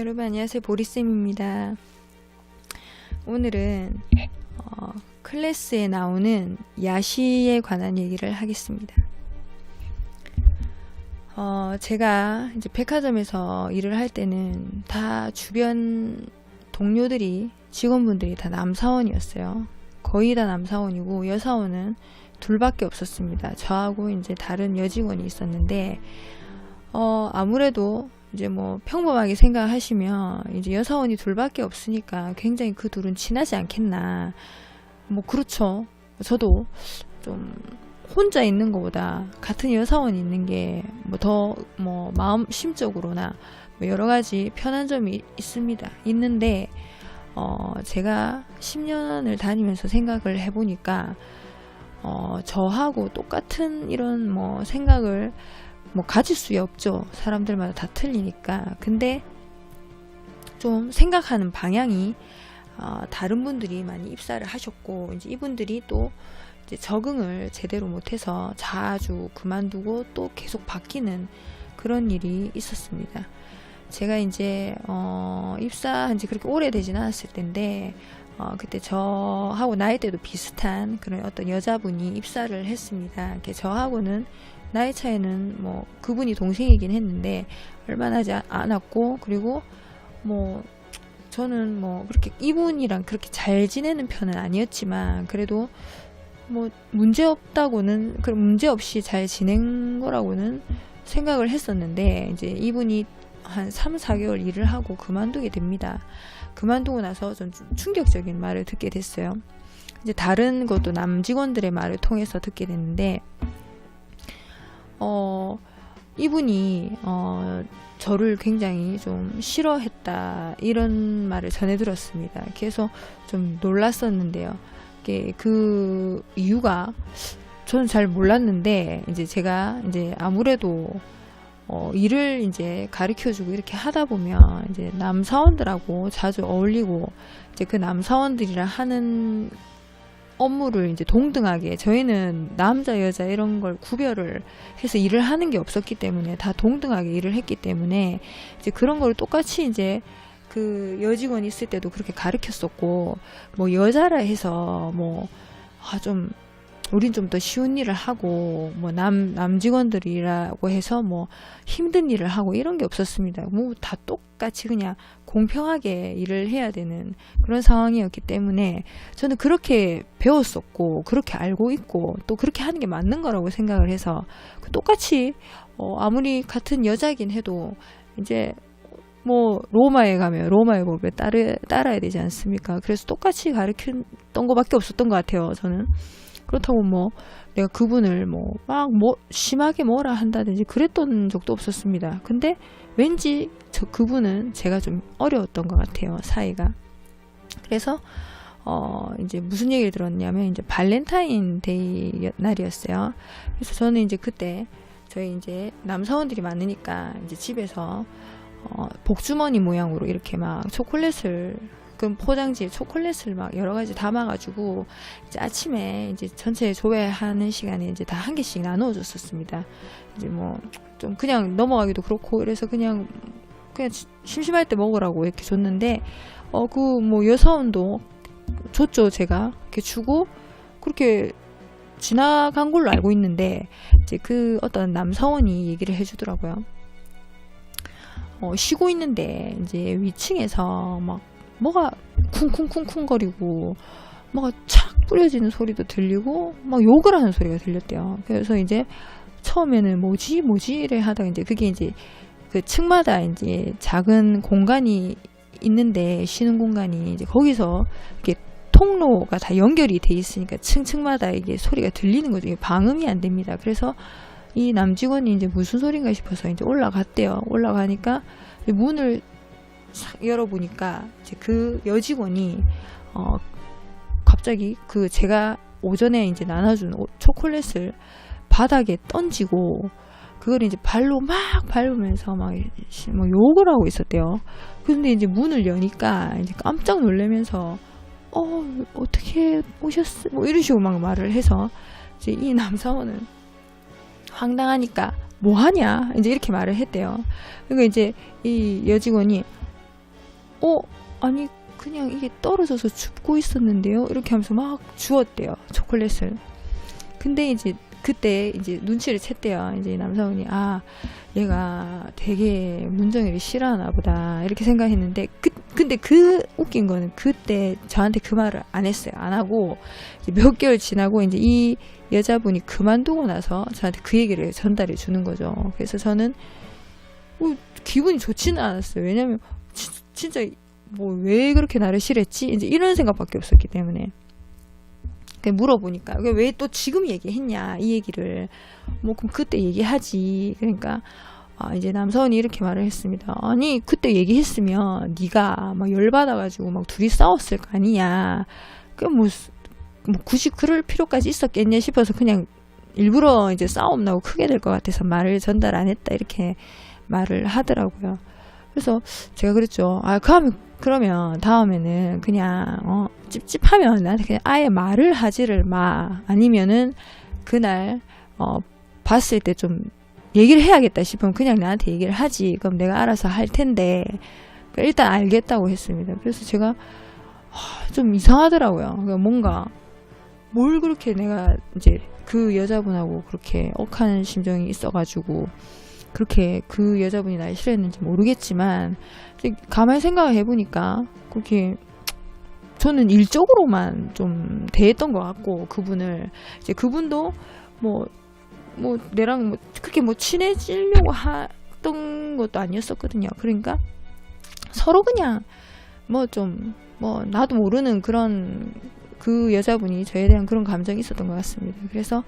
여러분 안녕하세요. 보리쌤입니다. 오늘은 어, 클래스에 나오는 야시에 관한 얘기를 하겠습니다. 어, 제가 이제 백화점에서 일을 할 때는 다 주변 동료들이 직원분들이 다 남사원이었어요. 거의 다 남사원이고 여사원은 둘밖에 없었습니다. 저하고 이제 다른 여직원이 있었는데 어, 아무래도 이제 뭐 평범하게 생각하시면 이제 여사원이 둘밖에 없으니까 굉장히 그 둘은 친하지 않겠나. 뭐 그렇죠. 저도 좀 혼자 있는 것보다 같은 여사원이 있는 게 뭐 더뭐 마음 심적으로나 뭐 여러 가지 편한 점이 있습니다. 있는데 어 제가 10년을 다니면서 생각을 해보니까 어 저하고 똑같은 이런 뭐 생각을 뭐 가질 수 없죠. 사람들마다 다 틀리니까. 근데 좀 생각하는 방향이 어, 다른 분들이 많이 입사를 하셨고 이제 이분들이 또 이제 적응을 제대로 못해서 자주 그만두고 또 계속 바뀌는 그런 일이 있었습니다. 제가 이제 어, 입사한 지 그렇게 오래되진 않았을 텐데 어, 그때 저하고 나이대도 비슷한 그런 어떤 여자분이 입사를 했습니다. 저하고는 나이 차이는 뭐 그분이 동생이긴 했는데 얼마 나지 아- 않았고 그리고 뭐 저는 뭐 그렇게 이분이랑 그렇게 잘 지내는 편은 아니었지만 그래도 뭐 문제 없다고는 그런 문제 없이 잘 지낸 거라고는 생각을 했었는데 이제 이분이 한 3, 4개월 일을 하고 그만두게 됩니다. 그만두고 나서 좀 충격적인 말을 듣게 됐어요. 이제 다른 것도 남 직원들의 말을 통해서 듣게 됐는데 어, 이분이 어, 저를 굉장히 좀 싫어했다 이런 말을 전해 들었습니다. 그래서 좀 놀랐었는데요. 그 이유가 저는 잘 몰랐는데 이제 제가 이제 아무래도 어, 일을 이제 가르쳐주고 이렇게 하다 보면 이제 남사원들하고 자주 어울리고 이제 그 남사원들이랑 하는 업무를 이제 동등하게 저희는 남자 여자 이런 걸 구별을 해서 일을 하는 게 없었기 때문에 다 동등하게 일을 했기 때문에 이제 그런 걸 똑같이 이제 그 여직원 있을 때도 그렇게 가르쳤었고 뭐 여자라 해서 뭐 아좀 우린 좀 더 쉬운 일을 하고 뭐 남 남 직원들이라고 해서 뭐 힘든 일을 하고 이런 게 없었습니다. 뭐 다 똑같이 그냥 공평하게 일을 해야 되는 그런 상황이었기 때문에 저는 그렇게 배웠었고 그렇게 알고 있고 또 그렇게 하는 게 맞는 거라고 생각을 해서 그 똑같이 어 아무리 같은 여자긴 해도 이제 뭐 로마에 가면 로마의 법에 따르, 따라야 되지 않습니까? 그래서 똑같이 가르쳤던 것밖에 없었던 것 같아요. 저는 그렇다고 뭐 내가 그분을 뭐 막 뭐 심하게 뭐라 한다든지 그랬던 적도 없었습니다. 근데 왠지 저 그분은 제가 좀 어려웠던 것 같아요. 사이가. 그래서 어 이제 무슨 얘기를 들었냐면 이제 발렌타인 데이 날이었어요. 그래서 저는 이제 그때 저희 이제 남사원들이 많으니까 이제 집에서 어 복주머니 모양으로 이렇게 막 초콜릿을 그 포장지에 초콜릿을 막 여러 가지 담아가지고 이제 아침에 이제 전체 조회하는 시간에 이제 다 한 개씩 나누어 줬었습니다. 이제 뭐 좀 그냥 넘어가기도 그렇고 그래서 그냥 그냥 시- 심심할 때 먹으라고 이렇게 줬는데 어 그 뭐 여사원도 줬죠 제가 이렇게 주고 그렇게 지나간 걸로 알고 있는데 이제 그 어떤 남사원이 얘기를 해주더라고요. 어, 쉬고 있는데 이제 위층에서 막 뭐가 쿵쿵쿵쿵 거리고 뭐가 착 뿌려지는 소리도 들리고 막 욕을 하는 소리가 들렸대요. 그래서 이제 처음에는 뭐지 뭐지 이래 하다가 이제 그게 이제 그 층마다 이제 작은 공간이 있는데 쉬는 공간이 이제 거기서 이렇게 통로가 다 연결이 돼 있으니까 층층마다 이게 소리가 들리는 거죠. 이게 방음이 안 됩니다. 그래서 이 남직원이 이제 무슨 소린가 싶어서 이제 올라갔대요. 올라가니까 문을 싹 열어보니까 이제 그 여직원이 어 갑자기 그 제가 오전에 이제 나눠준 오- 초콜릿을 바닥에 던지고 그걸 이제 발로 막 밟으면서 막 시- 뭐 욕을 하고 있었대요. 근데 이제 문을 여니까 이제 깜짝 놀라면서 어 어떻게 오셨어? 뭐 이런 식으로 막 말을 해서 이제 이 남사원은 황당하니까 뭐 하냐 이제 이렇게 말을 했대요. 그러니까 이제 이 여직원이 어 아니 그냥 이게 떨어져서 춥고 있었는데요? 이렇게 하면서 막 주었대요 초콜릿을. 근데 이제 그때 이제 눈치를 챘대요. 이제 남사원이 아 얘가 되게 문정이를 싫어하나 보다 이렇게 생각했는데 그 근데 그 웃긴 거는 그때 저한테 그 말을 안 했어요. 안 하고 몇 개월 지나고 이제 이 여자분이 그만두고 나서 저한테 그 얘기를 전달해 주는 거죠. 그래서 저는 뭐 기분이 좋지는 않았어요. 왜냐면 지- 진짜 뭐 왜 그렇게 나를 싫어했지? 이제 이런 생각밖에 없었기 때문에. 물어보니까 왜 또 지금 얘기했냐 이 얘기를. 뭐 그럼 그때 얘기하지. 그러니까 아 이제 남사원이 이렇게 말을 했습니다. 아니 그때 얘기했으면 네가 막 열받아가지고 막 둘이 싸웠을 거 아니냐. 그뭐 뭐 굳이 그럴 필요까지 있었겠냐 싶어서 그냥 일부러 이제 싸움 나고 크게 될 것 같아서 말을 전달 안 했다 이렇게 말을 하더라고요 그래서 제가 그랬죠. 아 그러면 그러면 다음에는 그냥 어 찝찝하면 나한테 그냥 아예 말을 하지를 마. 아니면은 그날 어 봤을 때 좀 얘기를 해야겠다 싶으면 그냥 나한테 얘기를 하지. 그럼 내가 알아서 할 텐데. 그러니까 일단 알겠다고 했습니다. 그래서 제가 아, 좀 이상하더라고요. 그러니까 뭔가 뭘 그렇게 내가 이제 그 여자분하고 그렇게 억한 심정이 있어가지고 그렇게 그 여자분이 날 싫어했는지 모르겠지만 가만히 생각을 해보니까 그렇게 저는 일적으로만 좀 대했던 것 같고 그분을 이제 그분도 뭐뭐 내랑 뭐 그렇게 뭐 친해지려고 했던 것도 아니었었거든요. 그러니까 서로 그냥 뭐 좀뭐 나도 모르는 그런 그 여자분이 저에 대한 그런 감정이 있었던 것 같습니다. 그래서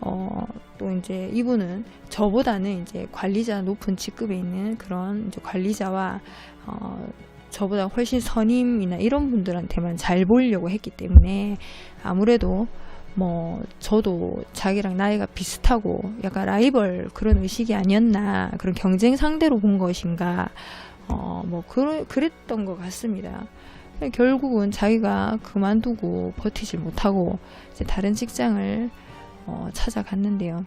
어, 또 이제 이분은 저보다는 이제 관리자 높은 직급에 있는 그런 이제 관리자와 어, 저보다 훨씬 선임이나 이런 분들한테만 잘 보이려고 했기 때문에 아무래도 뭐 저도 자기랑 나이가 비슷하고 약간 라이벌 그런 의식이 아니었나 그런 경쟁 상대로 본 것인가 어, 뭐 그러, 그랬던 것 같습니다. 결국은 자기가 그만두고 버티질 못하고 이제 다른 직장을 어, 찾아갔는데요.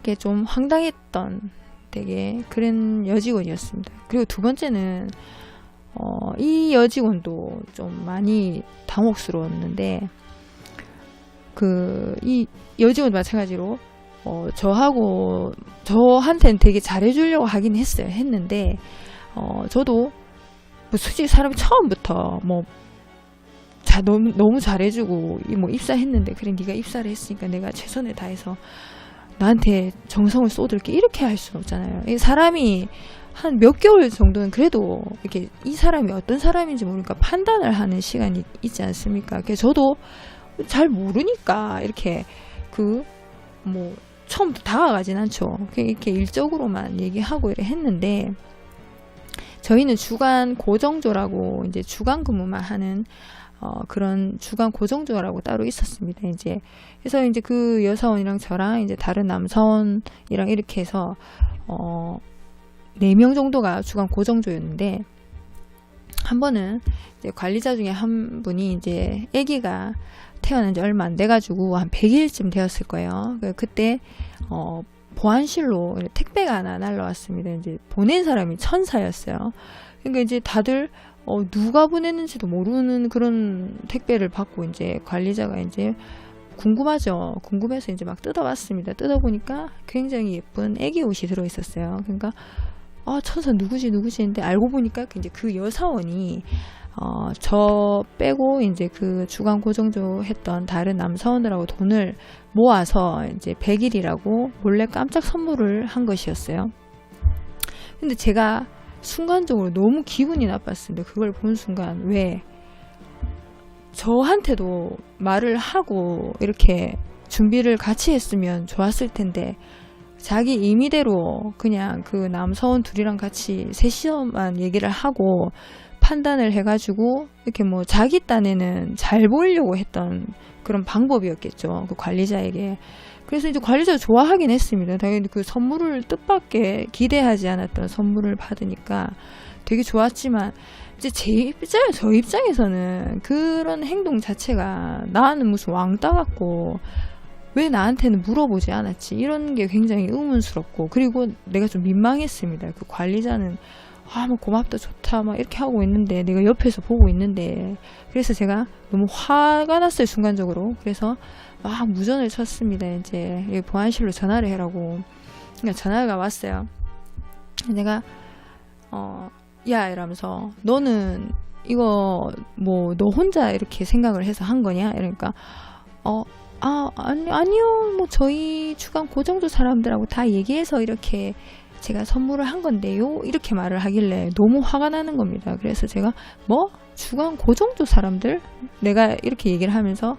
이게 좀 황당했던 되게 그런 여직원이었습니다. 그리고 두 번째는 어, 이 여직원도 좀 많이 당혹스러웠는데 그 이 여직원 마찬가지로 어, 저하고 저한테는 되게 잘해주려고 하긴 했어요. 했는데 어, 저도 뭐 솔직히 사람이 처음부터 뭐 자, 너무, 너무 잘해주고, 이뭐 입사했는데, 그래, 네가 입사를 했으니까 내가 최선을 다해서 나한테 정성을 쏟을게. 이렇게 할 수는 없잖아요. 이 사람이 한 몇 개월 정도는 그래도 이렇게 이 사람이 어떤 사람인지 모르니까 판단을 하는 시간이 있지 않습니까? 그래서 저도 잘 모르니까 이렇게 그, 뭐, 처음부터 다가가진 않죠. 이렇게 일적으로만 얘기하고 이래 했는데, 저희는 주간 고정조라고 이제 주간 근무만 하는 어, 그런 주간 고정조라고 따로 있었습니다. 이제 그래서 이제 그 여사원이랑 저랑 이제 다른 남사원이랑 이렇게 해서 어, 4명 정도가 주간 고정조였는데 한 번은 이제 관리자 중에 한 분이 이제 아기가 태어난 지 얼마 안 돼가지고 한 100일쯤 되었을 거예요. 그- 그때 어, 보안실로 택배가 하나 날라왔습니다. 이제 보낸 사람이 천사였어요. 그러니까 이제 다들 어, 누가 보냈는지도 모르는 그런 택배를 받고 이제 관리자가 이제 궁금하죠. 궁금해서 이제 막 뜯어봤습니다. 뜯어보니까 굉장히 예쁜 애기 옷이 들어있었어요. 그러니까 아 천사 누구지 누구지 했는데 알고 보니까 이제 그 여사원이 어, 저 빼고 이제 그 주간 고정조 했던 다른 남사원들하고 돈을 모아서 이제 100일이라고 몰래 깜짝 선물을 한 것이었어요. 근데 제가 순간적으로 너무 기분이 나빴습니다. 그걸 본 순간 왜 저한테도 말을 하고 이렇게 준비를 같이 했으면 좋았을 텐데 자기 임의대로 그냥 그 남서원 둘이랑 같이 셋이서만 얘기를 하고 판단을 해가지고 이렇게 뭐 자기 딴에는 잘 보이려고 했던 그런 방법이었겠죠. 그 관리자에게. 그래서 이제 관리자 좋아하긴 했습니다. 당연히 그 선물을 뜻밖의 기대하지 않았던 선물을 받으니까 되게 좋았지만 이제 제 입장, 저 입장에서는 그런 행동 자체가 나는 무슨 왕따 같고 왜 나한테는 물어보지 않았지 이런 게 굉장히 의문스럽고 그리고 내가 좀 민망했습니다. 그 관리자는 아, 뭐 고맙다, 좋다, 막 이렇게 하고 있는데, 내가 옆에서 보고 있는데, 그래서 제가 너무 화가 났어요, 순간적으로. 그래서 막 무전을 쳤습니다. 이제 보안실로 전화를 해라고. 그러니까 전화가 왔어요. 내가, 어, 야, 이러면서, 너는 이거 뭐 너 혼자 이렇게 생각을 해서 한 거냐? 이러니까, 어, 아, 아니, 아니요. 뭐 저희 주간 고정조 사람들하고 다 얘기해서 이렇게 제가 선물을 한 건데요. 이렇게 말을 하길래 너무 화가 나는 겁니다. 그래서 제가 뭐? 주간 고정조 사람들? 내가 이렇게 얘기를 하면서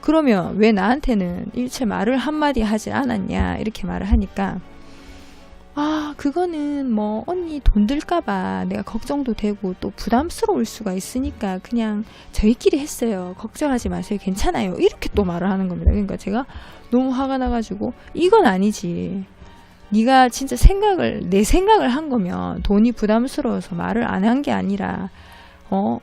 그러면 왜 나한테는 일체 말을 한마디 하지 않았냐? 이렇게 말을 하니까 아 그거는 뭐 언니 돈 들까봐 내가 걱정도 되고 또 부담스러울 수가 있으니까 그냥 저희끼리 했어요. 걱정하지 마세요. 괜찮아요. 이렇게 또 말을 하는 겁니다. 그러니까 제가 너무 화가 나가지고 이건 아니지 네가 진짜 생각을 내 생각을 한 거면 돈이 부담스러워서 말을 안 한 게 아니라 어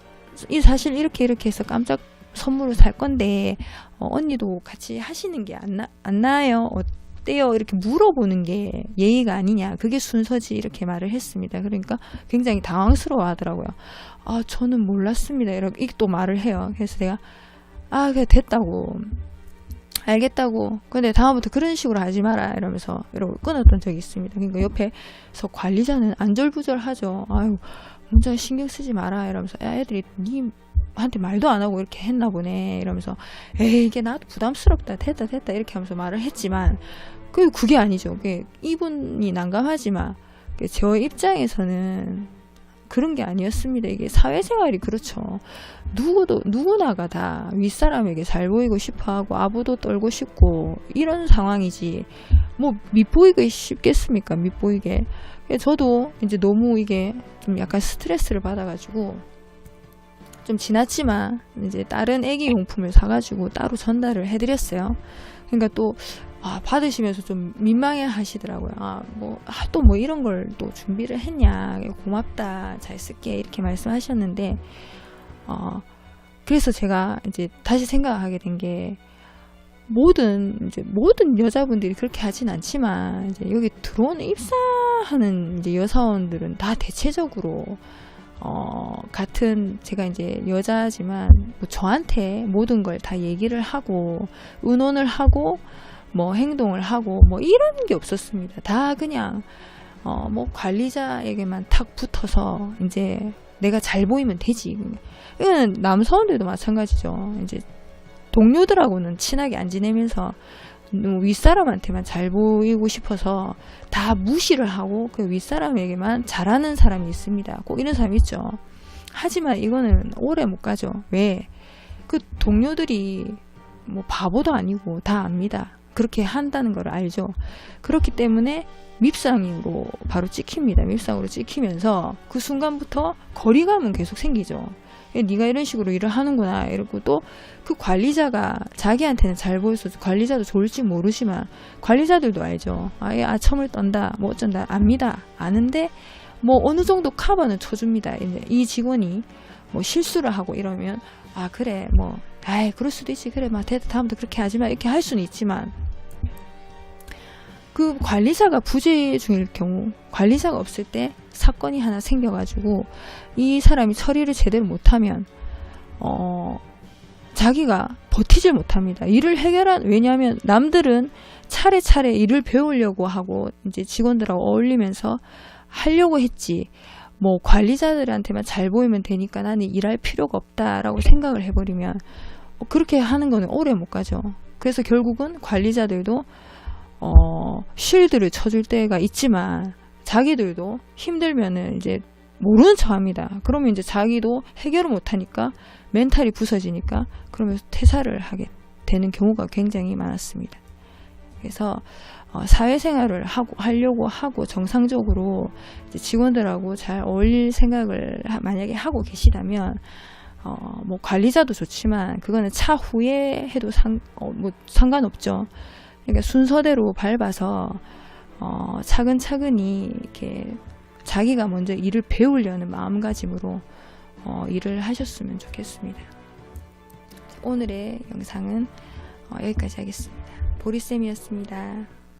이 사실 이렇게 이렇게 해서 깜짝 선물을 살 건데 어, 언니도 같이 하시는 게안 나, 안 나아요? 어때요? 이렇게 물어보는 게 예의가 아니냐. 그게 순서지. 이렇게 말을 했습니다. 그러니까 굉장히 당황스러워 하더라고요. 아 저는 몰랐습니다. 이렇게 또 말을 해요. 그래서 내가 아 그래 됐다고 알겠다고. 근데 다음부터 그런 식으로 하지 마라. 이러면서 이러고 끊었던 적이 있습니다. 그러니까 옆에서 관리자는 안절부절하죠. 아유, 문자 신경 쓰지 마라. 이러면서 야, 애들이 님한테 말도 안 하고 이렇게 했나 보네. 이러면서 에이, 이게 나도 부담스럽다. 됐다, 됐다. 이렇게 하면서 말을 했지만 그 그게 아니죠. 그게 이분이 난감하지만 그저 입장에서는 그런 게 아니었습니다. 이게 사회생활이 그렇죠. 누구도 누구나가 다 윗사람에게 잘 보이고 싶어하고 아부도 떨고 싶고 이런 상황이지. 뭐 밉보이기 쉽겠습니까? 밉보이게. 저도 이제 너무 이게 좀 약간 스트레스를 받아가지고 좀 지났지만 이제 다른 애기 용품을 사가지고 따로 전달을 해드렸어요. 그러니까 또 아, 받으시면서 좀 민망해 하시더라고요. 아, 뭐, 아, 또 뭐 이런 걸 또 준비를 했냐. 고맙다. 잘 쓸게. 이렇게 말씀하셨는데, 어, 그래서 제가 이제 다시 생각하게 된 게, 모든, 이제 모든 여자분들이 그렇게 하진 않지만, 이제 여기 들어오는 입사하는 이제 여사원들은 다 대체적으로, 어, 같은, 제가 이제 여자지만, 뭐 저한테 모든 걸 다 얘기를 하고, 의논을 하고, 뭐 행동을 하고 뭐 이런 게 없었습니다. 다 그냥 어 뭐 관리자에게만 탁 붙어서 이제 내가 잘 보이면 되지. 이거는 남사원들도 마찬가지죠. 이제 동료들하고는 친하게 안 지내면서 뭐 윗사람한테만 잘 보이고 싶어서 다 무시를 하고 그 윗사람에게만 잘하는 사람이 있습니다. 꼭 이런 사람이 있죠. 하지만 이거는 오래 못 가죠. 왜? 그 동료들이 뭐 바보도 아니고 다 압니다. 그렇게 한다는 걸 알죠. 그렇기 때문에 밉상으로 바로 찍힙니다. 밉상으로 찍히면서 그 순간부터 거리감은 계속 생기죠. 야, 네가 이런 식으로 일을 하는구나 이러고 또 그 관리자가 자기한테는 잘 보여서 관리자도 좋을지 모르지만 관리자들도 알죠. 아예 아첨을 떤다 뭐 어쩐다 압니다. 아는데 뭐 어느 정도 커버는 쳐줍니다. 이 직원이 뭐 실수를 하고 이러면 아 그래 뭐 아이 그럴 수도 있지 그래 막 다음부터 그렇게 하지 마 이렇게 할 수는 있지만 그 관리자가 부재 중일 경우 관리자가 없을 때 사건이 하나 생겨가지고 이 사람이 처리를 제대로 못하면 어 자기가 버티질 못합니다. 일을 해결한 왜냐하면 남들은 차례차례 일을 배우려고 하고 이제 직원들하고 어울리면서 하려고 했지 뭐 관리자들한테만 잘 보이면 되니까 나는 일할 필요가 없다라고 생각을 해버리면 어, 그렇게 하는 거는 오래 못 가죠. 그래서 결국은 관리자들도 어, 쉴드를 쳐줄 때가 있지만 자기들도 힘들면은 이제 모르는 척 합니다. 그러면 이제 자기도 해결을 못하니까 멘탈이 부서지니까 그러면서 퇴사를 하게 되는 경우가 굉장히 많았습니다. 그래서 어, 사회생활을 하고 하려고 하고 정상적으로 직원들하고 잘 어울릴 생각을 하- 만약에 하고 계시다면 어, 뭐 관리자도 좋지만 그거는 차후에 해도 상, 어, 뭐 상관없죠. 그러니까 순서대로 밟아서 어, 차근차근히 이렇게 자기가 먼저 일을 배우려는 마음가짐으로 어, 일을 하셨으면 좋겠습니다. 오늘의 영상은 어, 여기까지 하겠습니다. 보리쌤이었습니다.